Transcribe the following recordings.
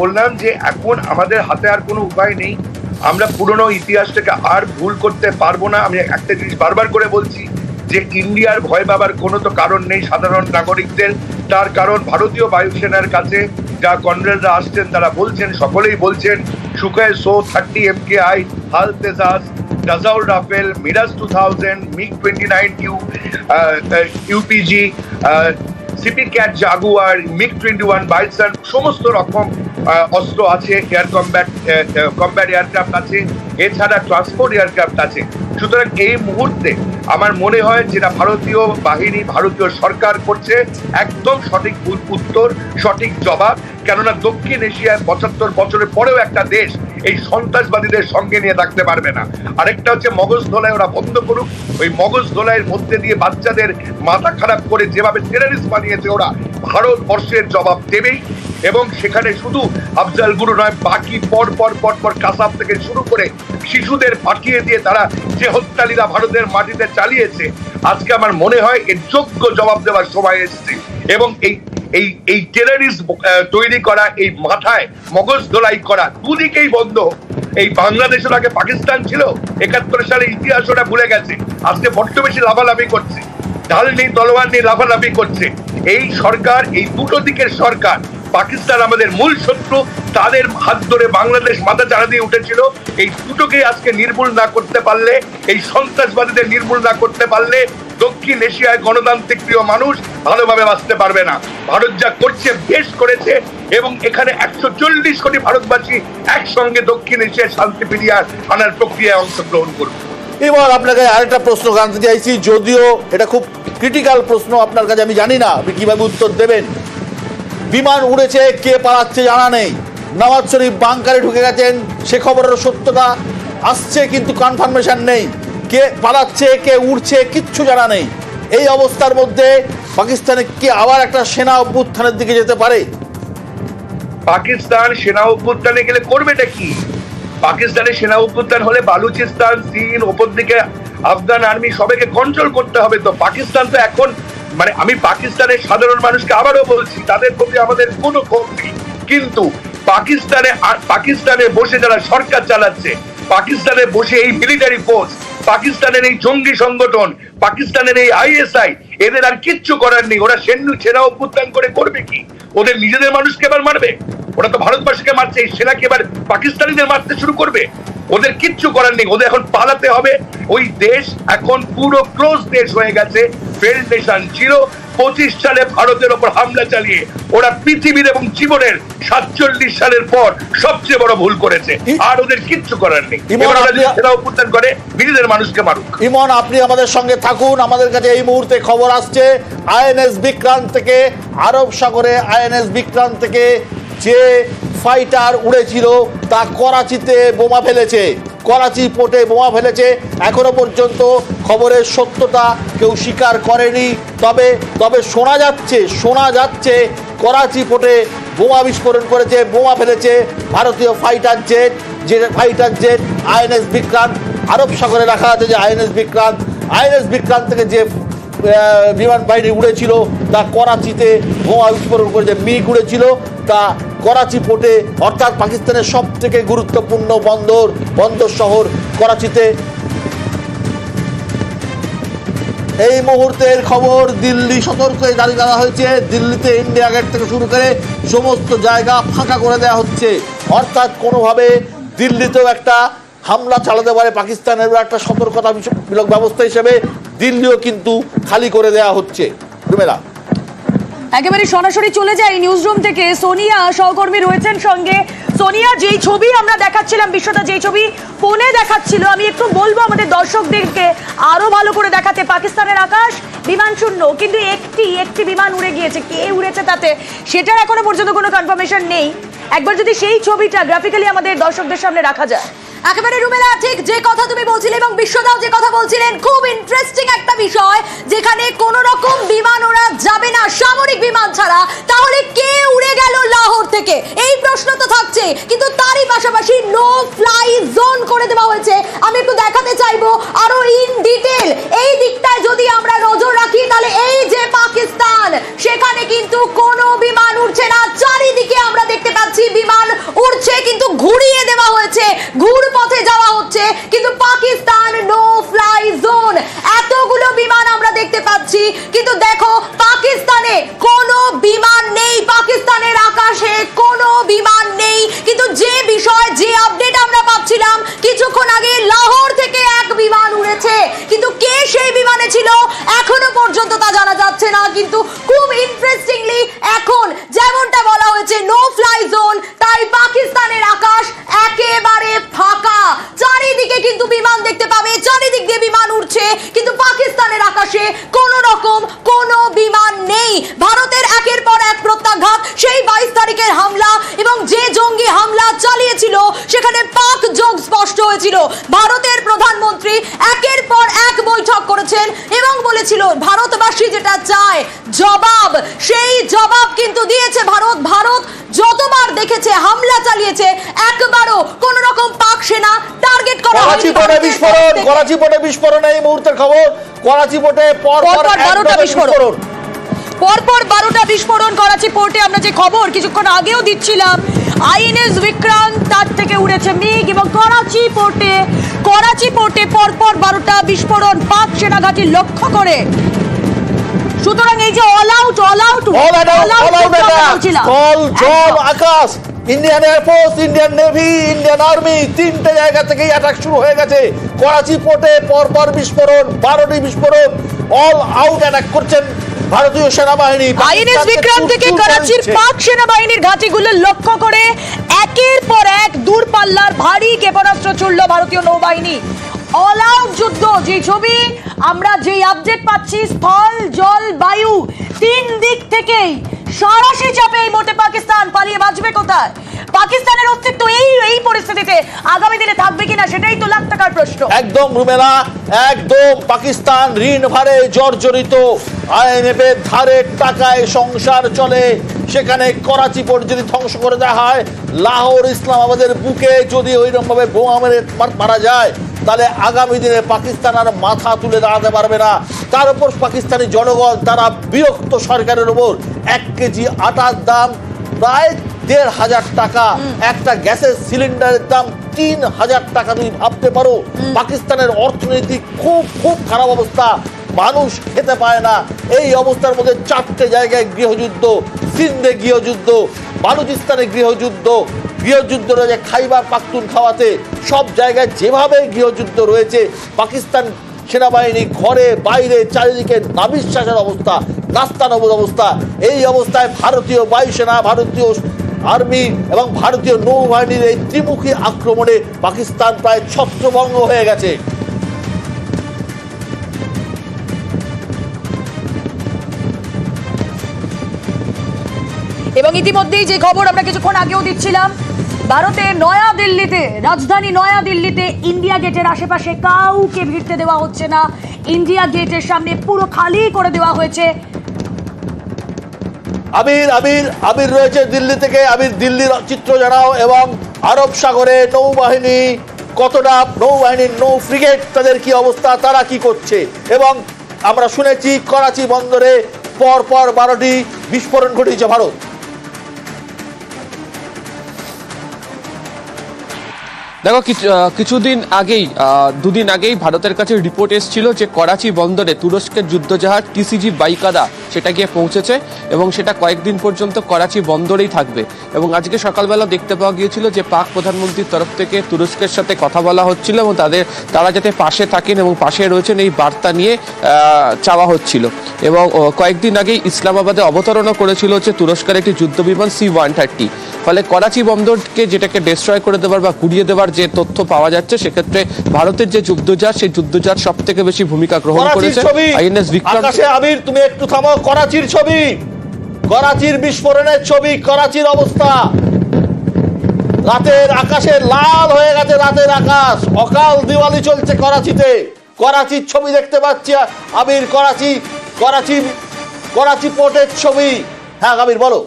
বললাম যে এখন আমাদের হাতে আর কোনো উপায় নেই। আমরা পুরনো ইতিহাসটাকে আর ভুল করতে পারব না। আমি একটা জিনিস বারবার করে বলছি যে ইন্ডিয়ার ভয় পাবার কোনো তো কারণ নেই সাধারণ নাগরিকদের। তার কারণ ভারতীয় বায়ুসেনার কাছে যা কনরেলরা আসছেন, তারা বলছেন, সকলেই বলছেন Sukhoi so thirty M K I, HAL Tejas ডাজাউল Rafale, Mirage two thousand, MiG twenty nine, you UPG SEPECAT Jaguar, MiG twenty one, Bison, সমস্ত রকম অস্ত্র আছে এয়ার কম্ব্যাট কম্ব্যাট এয়ারক্রাফট আছে, এছাড়া ট্রান্সপোর্ট এয়ারক্রাফট আছে। সুতরাং এই মুহূর্তে আমার মনে হয় যেটা ভারতীয় বাহিনী, ভারতীয় সরকার করছে, একদম সঠিক উত্তর, সঠিক জবাব, কেননা দক্ষিণ এশিয়ায় পঁচাত্তর বছরের পরেও একটা দেশ এই সন্ত্রাসবাদীদের সঙ্গে নিয়ে থাকতে পারবে না। আরেকটা হচ্ছে মগজ ধোলাই, ওরা বন্ধ করুক। ওই মগজ ধোলাইয়ের মধ্যে দিয়ে বাচ্চাদের মাথা খারাপ করে যেভাবে টেরারিস্ট বানিয়েছে ওরা, ভারতবর্ষের জবাব দেবেই। এবং সেখানে শুধু আফজাল গুরু নয়, বাকি পর পর পর পর কাসাব থেকে শুরু করে শিশুদের পাঠিয়ে দিয়ে তারা যে হত্যালীলা ভারতের মাটিতে চালিয়েছে, আজকে আমার মনে হয় এর যোগ্য জবাব দেওয়ার সময় এসেছে। এবং এই এই এই টেরারিস্ট তৈরি করা, এই মাথায় মগজ ধোলাই করা দুদিকেই বন্ধ। এই বাংলাদেশের আগে পাকিস্তান ছিল, একাত্তর সালে ইতিহাস ওরা ভুলে গেছে। আজকে বড্ড বেশি লাভালাভি করছে। ঢাল নেই, তলোয়ার নেই লাভালাভি করছে। এই সরকার, এই দুটো দিকের সরকার পাকিস্তান আমাদের মূল শত্রু, তাদের হাত ধরে বাংলাদেশ মাথা চাড়া দিয়ে উঠেছিল। এই দুটোকেই আজকে নির্মূল না করতে পারলে, এই সন্ত্রাসবাদীদের নির্মূল না করতে পারলে দক্ষিণ এশিয়ায় গণতান্ত্রিক প্রিয় মানুষ ভালোভাবে বাঁচতে পারবে না। ভারত যা করছে, বেশ করেছে, এবং এখানে একশো চল্লিশ কোটি ভারতবাসী একসঙ্গে দক্ষিণ এশিয়ায় শান্তি ফিরিয়ে আনার প্রক্রিয়ায় অংশগ্রহণ করবে। এবার আপনাকে আরেকটা প্রশ্ন জানতে চাইছি যদিও এটা খুব ক্রিটিক্যাল প্রশ্ন আপনার কাছে, আমি জানি না, আপনি কীভাবে উত্তর দেবেন? বিমান উড়েছে, কে পালাচ্ছে জানা নেই। নওয়াজ শরীফ বাংকারে ঢুকে গেছেন, সে খবরের সত্যতা আসছে কিন্তু কনফার্মেশন নেই। কে পালাচ্ছে, কে উড়ছে, কিচ্ছু জানা নেই। এই অবস্থার মধ্যে পাকিস্তানে কি আবার একটা সেনা অভ্যুত্থানের দিকে যেতে পারে? পাকিস্তান সেনা অভ্যুত্থানে গেলে করবেটা কি? পাকিস্তানের সেনা অভ্যুত্থান হলে বালুচিস্তান, চীন, ওপর দিকে আফগান আর্মি সবাইকে কন্ট্রোল করতে হবে তো। পাকিস্তান তো এখন মানে আমি পাকিস্তানের সাধারণ মানুষকে আবারও বলছি, তাদের প্রতি আমাদের কোনো নেই। কিন্তু পাকিস্তানে আর পাকিস্তানে বসে যারা সরকার চালাচ্ছে, পাকিস্তানে বসে এই মিলিটারি ফোর্স পাকিস্তানের এই জঙ্গি সংগঠন, পাকিস্তানের এই আইএসআই এদের আর কিচ্ছু করার নেই। ওরা সেনু সেনা অভ্যুত্থান করে করবে কি? ওদের নিজেদের মানুষকে এবার মারবে? ওরা তো ভারতবাসীকে মারছে, এই সেনাকে এবার পাকিস্তানিদের মারতে শুরু করবে? ওদের কিচ্ছু করার নেই। ওদের এখন পালাতে হবে। ওই দেশ এখন পুরো ক্লোজ দেশ হয়ে গেছে। ফেল নেশন ছিল। পঁচিশ সালে ভারতের ওপর হামলা চালিয়ে ওরা পৃথিবীর এবং জীবনের সাতচল্লিশ সালের পর সবচেয়ে বড় ভুল করেছে। আর ওদের কিচ্ছু করার নেই। অভ্যুত্থান করে নিজেদের মানুষকে মারুক। ইমন আপনি আমাদের সঙ্গে থাকুন। আমাদের কাছে এই মুহূর্তে খবর আসছে। আইএনএস বিক্রান্ত থেকে আরব সাগরে আইএনএস বিক্রান্ত থেকে যে ফাইটার উড়েছিল, তা করাচিতে বোমা ফেলেছে। করাচি পোর্টে বোমা ফেলেছে। এখনও পর্যন্ত খবরের সত্যতা কেউ স্বীকার করেনি। তবে তবে শোনা যাচ্ছে শোনা যাচ্ছে, করাচি পোর্টে বোমা বিস্ফোরণ করেছে, বোমা ফেলেছে ভারতীয় ফাইটার জেট, যে ফাইটার জেট আইএনএস বিক্রান্ত, আরব সাগরে রাখা আছে যে আইএনএস বিক্রান্ত। আইএনএস বিক্রান্ত থেকে যে বিমান বাহিনী উড়েছিল, তা করাচিতে বোমা বিস্ফোরণ করেছে, মিগ উড়েছিল, তা করাচি পোর্টে অর্থাৎ পাকিস্তানের সব থেকে গুরুত্বপূর্ণ বন্দর বন্দর শহর করাচিতে এই মুহূর্তের খবর, দিল্লি সতর্ক দাঁড়িয়ে দেওয়া হয়েছে। দিল্লিতে ইন্ডিয়া গেট থেকে শুরু করে সমস্ত জায়গা ফাঁকা করে দেওয়া হচ্ছে। অর্থাৎ কোনোভাবে দিল্লিতেও একটা হামলা চালাতে পারে পাকিস্তানের একটা সতর্কতা ব্যবস্থা হিসেবে দিল্লিও কিন্তু খালি করে দেওয়া হচ্ছে। রুমেলা একেবারে সরাসরি চলে যাই নিউজ রুম থেকে। সোনিয়া সহকর্মী রয়েছেন সঙ্গে। সোনিয়া, যেই ছবি আমরা দেখাচ্ছিলাম বিশ্বটা যেই ছবি ফোনে দেখাচ্ছিল, আমি একটু বলব আমাদের দর্শকদেরকে আরও ভালো করে দেখাতে। পাকিস্তানের আকাশ বিমান শূন্য, কিন্তু একটি একটি বিমান উড়ে গিয়েছে। কে উড়েছে তাতে সেটার এখনও পর্যন্ত কোনো কনফার্মেশন নেই। একবার যদি সেই ছবিটা গ্রাফিক্যালি আমাদের দর্শকদের সামনে রাখা যায়। একেবারে রুমেলা ঠিক যে কথা তুমি বলছিলে এবং বিশ্বদাও যে কথা বলছিলেন, খুব ইন্টারেস্টিং একটা বিষয়, যেখানে কোন রকম বিমান ওরা যাবে না, সামরিক বিমান ছাড়া, তাহলে কে উড়ে গেল লাহোর থেকে? এই প্রশ্ন তো থাকছে, কিন্তু তারই পাশাপাশি নো ফ্লাই জোন করে দেওয়া হয়েছে। আমি একটু দেখাতে চাইব আরও ইন ডিটেল এই দিকটায় যদি আমরা নজর রাখি, তাহলে এই যে পাকিস্তান, সেখানে কিন্তু কোনো বিমান উঠছে না। চারিদিকে আমরা দেখতে পাচ্ছি কিন্তু খুব ইন্টারেস্টিংলি এখন যেমনটা বলা হয়েছে নো ফ্লাই জোন তাই পাকিস্তানের আকাশ একেবারে ফাঁকা চারিদিকে কিন্তু বিমান দেখতে পাবে চারিদিক দিয়ে বিমান উঠছে কিন্তু পাকিস্তানের আকাশে কোন রকম কোনো বিমান নেই ভারতের একের পর এক প্রত্যাঘাত সেই বাইশ তারিখের হামলা এবং যে জঙ্গি হামলা চালিয়েছিল সেখানে পাক যোগ স্পষ্ট হয়েছিল ভারতের প্রধানমন্ত্রী একের পর এক বৈঠক করেছেন এবং ভারতবাসী যেটা চায় জবাব সেই জবাব কিন্তু দিয়েছে ভারত ভারত যতবার দেখেছে হামলা চালিয়েছে একবারও কোন রকম পাক সেনা টার্গেট করা করাচি পোর্টে বিস্ফোরণ। করাচি পোর্টে বিস্ফোরণ এই মুহূর্তের খবর করাচি পোর্টে পর পর পরপর এক বারোটা দফে বিস্ফোরণ। পরপর বারোটা বিস্ফোরণ করাচি পোর্টে আমরা যে খবর কিছুক্ষণ আগেও দিচ্ছিলাম আইএনএস বিক্রান্ত তার থেকে উড়েছে মিগ এবং করাচি পোর্টে করাচি পোর্টে পরপর বারোটা বিস্ফোরণ পাক সেনাঘাটি লক্ষ্য করে। সুতরাং এই যে all out all out all out call আকাশ Indian air force Indian navy Indian army তিনটে জায়গা থেকেই অ্যাটাক শুরু হয়ে গেছে। করাচি পোর্টে পরপর বিস্ফোরণ বারোটি বিস্ফোরণ। অল আউট অ্যাটাক করছেন ভারতীয় সেনাবাহিনী। আইএনএস বিক্রম থেকে করাচির পাক সেনাবাহিনীর ঘাঁটিগুলো লক্ষ্য করে একের পর এক দূরপাল্লার ভারী ক্ষেপণাস্ত্র ছুড়ল ভারতীয় নৌবাহিনী। অল আউট যুদ্ধ যে ছবি আমরা যেই আপডেট পাচ্ছি স্থল জল বায়ু তিন দিক থেকেই সরাসরি চাপে এই মুহূর্তে পাকিস্তান পালিয়ে বাঁচবে কোথায়? পাকিস্তানের অস্তিত্ব এই এই পরিস্থিতিতে আগামী দিনে থাকবে কিনা সেটাই তো লাখ টাকার প্রশ্ন। একদম রুমেলা একদম পাকিস্তান ঋণ ভারে জর্জরিত। আইএমএফ এর টাকায় সংসার চলে। সেখানে করাচি যদি ধ্বংস করে দেওয়া হয়। লাহোর ইসলামাবাদের বুকে যদি ওইরকম ভাবে বোমা মেরে, মারা যায়, তাহলে আগামী দিনে পাকিস্তান আর মাথা তুলে দাঁড়াতে পারবে না। তার উপর পাকিস্তানি জনগণ, তারা বিরক্ত সরকারের উপর এক কেজি আটার দাম প্রায় দেড় হাজার টাকা। একটা গ্যাসের সিলিন্ডারের দাম তিন হাজার টাকা তুমি ভাবতে পারো। পাকিস্তানের অর্থনৈতিক খুব খুব খারাপ অবস্থা। মানুষ খেতে পায় না। এই অবস্থার মধ্যে চারটে জায়গায় গৃহযুদ্ধ সিন্ধে গৃহযুদ্ধ বালুচিস্তানে গৃহযুদ্ধ গৃহযুদ্ধ রয়েছে খাইবার পাখতুন খাওয়াতে। সব জায়গায় যেভাবে গৃহযুদ্ধ রয়েছে পাকিস্তান সেনাবাহিনী ঘরে বাইরে চারিদিকে নাবিশ্বাসের অবস্থা নাস্তানবুদ অবস্থা। এই অবস্থায় ভারতীয় বায়ুসেনা ভারতীয় আর্মি এবং ভারতীয় নৌবাহিনীর এই ত্রিমুখী আক্রমণে পাকিস্তান প্রায় ছত্রভঙ্গ হয়ে গেছে। এবং ইতিমধ্যেই যে খবর আমরা কিছুক্ষণ আগেও দিচ্ছিলাম ভারতের নয়া দিল্লিতে, রাজধানী নয়া দিল্লিতে ইন্ডিয়া গেটের আশেপাশে কাউকে ভিড়তে দেওয়া হচ্ছে না। ইন্ডিয়া গেটের সামনে পুরো খালি করে দেওয়া হয়েছে। আবির আবির আবির রয়েছে দিল্লি থেকে। আবির দিল্লির চিত্র জানাও এবং আরব সাগরে নৌবাহিনী কতটা নৌবাহিনীর নৌ ফ্রিগেট, তাদের কি অবস্থা, তারা কি করছে? এবং আমরা শুনেছি করাচি বন্দরে পর পর বারোটি বিস্ফোরণ ঘটিয়েছে ভারত। দেখো, কিছু- কিছুদিন আগেই দুদিন আগেই ভারতের কাছে রিপোর্ট এসেছিল যে করাচি বন্দরে তুরস্কের যুদ্ধজাহাজ টিসিজি বাইকাদা সেটা গিয়ে পৌঁছেছে এবং সেটা কয়েকদিন পর্যন্ত করাচি বন্দরেই থাকবে। এবং আজকে সকালবেলা দেখতে পাওয়া গিয়েছিল যে পাক প্রধানমন্ত্রীর তরফ থেকে তুরস্কের সাথে কথা বলা হচ্ছিল এবং তাদের, তারা যাতে পাশে থাকেন এবং পাশে রয়েছেন এই বার্তা নিয়ে চাওয়া হচ্ছিল। এবং কয়েকদিন আগেই ইসলামাবাদে অবতরণও করেছিল হচ্ছে তুরস্কের একটি যুদ্ধ বিমান সি ওয়ান থার্টি। ফলে করাচি বন্দরকে যেটাকে ডিস্ট্রয় করে দেওয়ার বা কুড়িয়ে দেওয়ার যে তথ্য পাওয়া যাচ্ছে সেক্ষেত্রে ভারতের যে যুদ্ধজাহাজ সেই যুদ্ধজাহাজ সব থেকে বেশি ভূমিকা গ্রহণ করেছে। আইএনএস বিক্রম আবির তুমি একটু থামো করাচির ছবি! করাচির বিস্ফোরণের ছবি করাচির অবস্থা! রাতের আকাশে লাল হয়ে গেছে রাতের আকাশ। অকাল দিওয়ালি চলছে করাচিতে। করাচির ছবি দেখতে পাচ্ছি আবির করাচি করাচি করাচি পোর্টের ছবি। হ্যাঁ আবির বলো।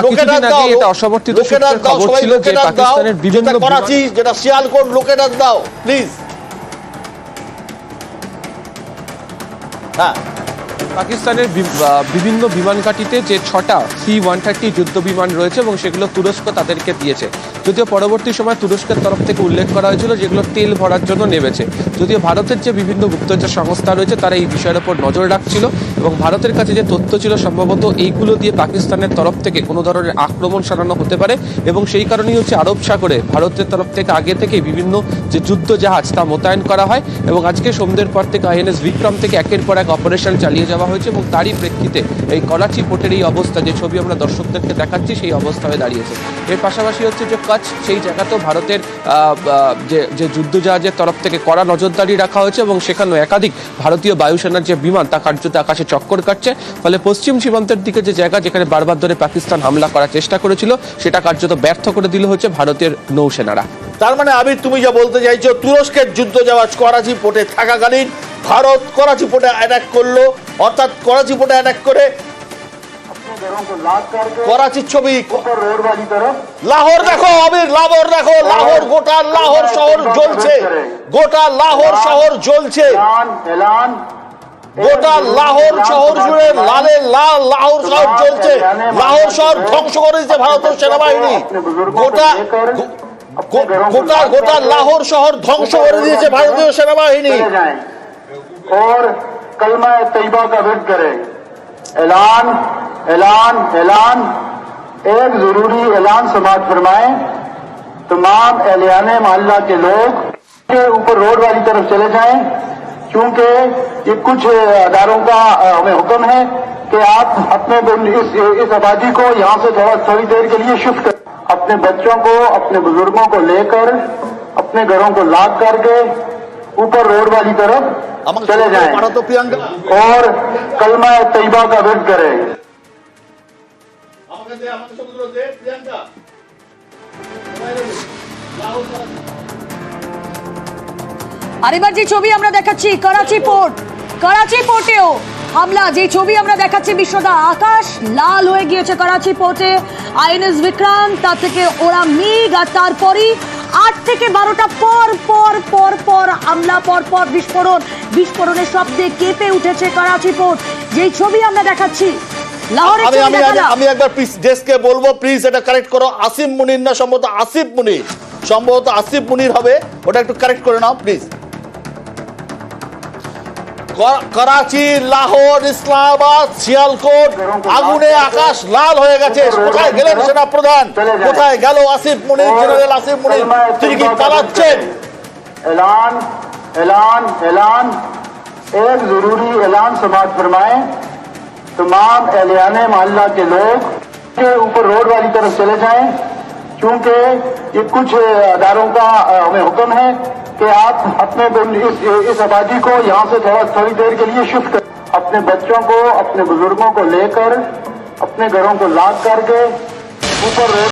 কিছুদিন দাও আগে এটা অসমর্থিত লোকেটার সূত্রে দাও খবর ছিল যে পাকিস্তানের বিভিন্ন করাচি যেটা শিয়ালকোট লোকেটার দাও প্লিজ হ্যাঁ। পাকিস্তানের বিভিন্ন বিমান ঘাঁটিতে যে ছটা সি ওয়ান থার্টি যুদ্ধ বিমান রয়েছে এবং সেগুলো তুরস্ক তাদেরকে দিয়েছে। যদিও পরবর্তী সময় তুরস্কের তরফ থেকে উল্লেখ করা হয়েছিল যেগুলো তেল ভরার জন্য নেমেছে। যদিও ভারতের যে বিভিন্ন গুপ্তচর সংস্থা রয়েছে, তারা এই বিষয়ের ওপর নজর রাখছিল এবং ভারতের কাছে যে তথ্য ছিল, সম্ভবত এইগুলো দিয়ে পাকিস্তানের তরফ থেকে কোনো ধরনের আক্রমণ সারানো হতে পারে এবং সেই কারণেই হচ্ছে আরব সাগরে ভারতের তরফ থেকে আগে থেকে বিভিন্ন যে যুদ্ধ জাহাজ তা মোতায়েন করা হয় এবং আজকে সন্ধ্যের পর থেকে আইএনএস বিক্রম থেকে একের পর এক অপারেশন চালিয়ে যাওয়া হয়েছে এবং তারই প্রেক্ষিতে এই করাচি পোর্টের এই অবস্থা, যে ছবি আমরা দর্শকদেরকে দেখাচ্ছি, সেই অবস্থা হয়ে দাঁড়িয়েছে। এর পাশাপাশি হচ্ছে যে কচ্ছ, সেই জায়গাতেও ভারতের যে যে যুদ্ধ জাহাজের তরফ থেকে কড়া নজরদারি রাখা হয়েছে এবং সেখানেও একাধিক ভারতীয় বায়ুসেনার যে বিমান, তা কার্যত আকাশে চক্কর কাটছে। ফলে পশ্চিম সীমান্তের দিকে যে জায়গা, যেখানে বারবার ধরে পাকিস্তান হামলা করার চেষ্টা করেছিল, সেটা কার্যত ব্যর্থ করে দিল হচ্ছে ভারতের নৌসেনারা। তার মানে আবির তুমি যা বলতে চাইছো, তুরস্কের যুদ্ধ জাহাজ করাচি পোর্টে থাকাকালীন ভারত করাচি পোর্টে অ্যাটাক করল। অর্থাৎ করাচি পোর্টে অ্যাটাক করে করাচির ছবি লাহোর দেখো আবির লাহোর দেখো, লাহোর, গোটা লাহোর শহর জ্বলছে। গোটা লাহোর শহর জ্বলছে। গোটা লাহোর শহর জুড়ে লালে লাল লাহোর শহর জ্বলছে। লাহোর শহর ধ্বংস করে দিচ্ছে ভারতের সেনাবাহিনী। গোটা গোটা গোটা লাহোর শহর ধ্বংস করে দিয়েছে ভারতীয় সেনাবাহিনী اور کلمہ طیبہ کا ورد کرے اعلان اعلان اعلان۔ ایک ضروری اعلان سماعت فرمائیں۔ تمام اہلیان محلہ کے لوگ کے اوپر روڈ والی طرف چلے جائیں۔ کیونکہ یہ کچھ اداروں کا ہمیں حکم ہے کہ آپ اپنے اس آبادی کو یہاں سے تھوڑا تھوڑی دیر کے لیے شفٹ کریں۔ اپنے بچوں کو اپنے بزرگوں کو لے کر اپنے گھروں کو لاک کر کے اوپر روڈ والی طرف چلے جائیں۔ اور کلمہ طیبہ کا ورد کریں۔ আরিবাজি ছবি আমরা দেখাচ্ছি করাচি পোর্ট করাচি পোর্টেও হামলা যে ছবি আমরা দেখাচ্ছি বিশ্বদা আকাশ লাল হয়ে গিয়েছে করাচি পোর্টে। আইএনএস বিক্রান্ত তার থেকে ওরা মিগ আর তারপরই আট থেকে বারোটা পর পর পর পর হামলা পর পর বিস্ফোরণ। বিস্ফোরণের শব্দে কেঁপে উঠেছে করাচি পোর্ট। যেই ছবি আমরা দেখাচ্ছি আমি আমি আমি একবার প্লিজ ডেস্কে বলব প্লিজ এটা কারেক্ট করো। আসিফ মুনির না সম্ভবত আসিফ মুনির। সম্ভবত আসিফ মুনির হবে ওটা একটু কারেক্ট করে নাও প্লিজ করাচি লাহোর ইসলামাবাদ শিয়ালকোট আগুনে আকাশ লাল হয়ে গেছে কোথায় গেলেন সেনা প্রধান কোথায় গেল আসিফ মুনির، জেনারেল আসিফ মুনির? তিনি কি পালাচ্ছেন اعلان اعلان اعلان ایک ضروری اعلان سماج فرمائیں تمام اہلیان محلہ کے لوگ کے اوپر روڈ والی طرف چلے جائیں کیونکہ یہ کچھ اداروں کا ہمیں حکم ہے کہ آپ اپنے اس آبادی کو یہاں سے تھوڑا تھوڑی دیر کے لیے شفٹ کریں۔ اپنے بچوں کو، اپنے بزرگوں کو لے کر، اپنے گھروں کو لاک کر کے اوپر